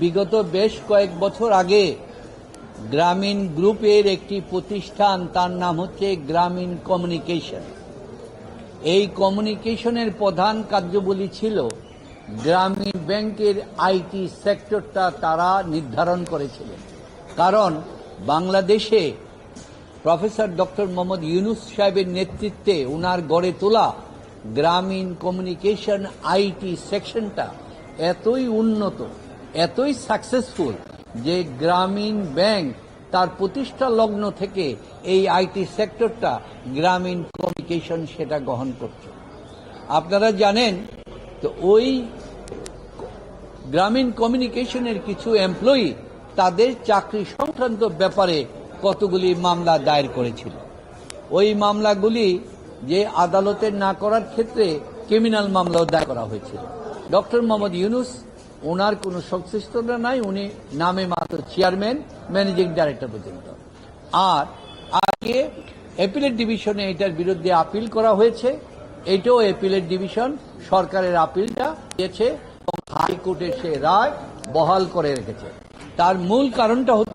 বিগত বেশ কয়েক বছর আগে গ্রামীণ গ্রুপের একটি প্রতিষ্ঠান, তার নাম হচ্ছে গ্রামীণ কমিউনিকেশন। এই কমিউনিকেশনের প্রধান কার্যবলী ছিল গ্রামীণ ব্যাংকের আইটি সেক্টরটা তারা নির্ধারণ করেছিলেন। কারণ বাংলাদেশে প্রফেসর ডক্টর মোহাম্মদ ইউনুস সাহেবের নেতৃত্বে উনার গড়ে তোলা গ্রামীণ কমিউনিকেশন আইটি সেকশনটা এতই উন্নত এতই সাকসেসফুল যে গ্রামীণ ব্যাংক তার প্রতিষ্ঠা লগ্ন থেকে এই আইটি সেক্টরটা গ্রামীণ কমিউনিকেশন সেটা গ্রহণ করছে। আপনারা জানেন, তো ওই গ্রামীণ কমিউনিকেশনের কিছু এমপ্লয়ি তাদের চাকরি সংক্রান্ত ব্যাপারে কতগুলি মামলা দায়ের করেছিল। ওই মামলাগুলি যে আদালতে না করার ক্ষেত্রে ক্রিমিনাল মামলাও দায়ের করা হয়েছিল। ডক্টর মোহাম্মদ ইউনুস ওনার কোনো সংশ্লিষ্টতা নাই, উনি নামে মাত্র চেয়ারম্যান ম্যানেজিং ডাইরেক্টর পর্যন্ত। আর আগে অ্যাপিলেট ডিভিশনে এটার বিরুদ্ধে আপিল করা হয়েছে, এটাও অ্যাপিলেট ডিভিশন সরকারের আপিলটা দিয়েছে এবং হাইকোর্টের সে রায় বহাল করে রেখেছে। তার মূল কারণটা হচ্ছে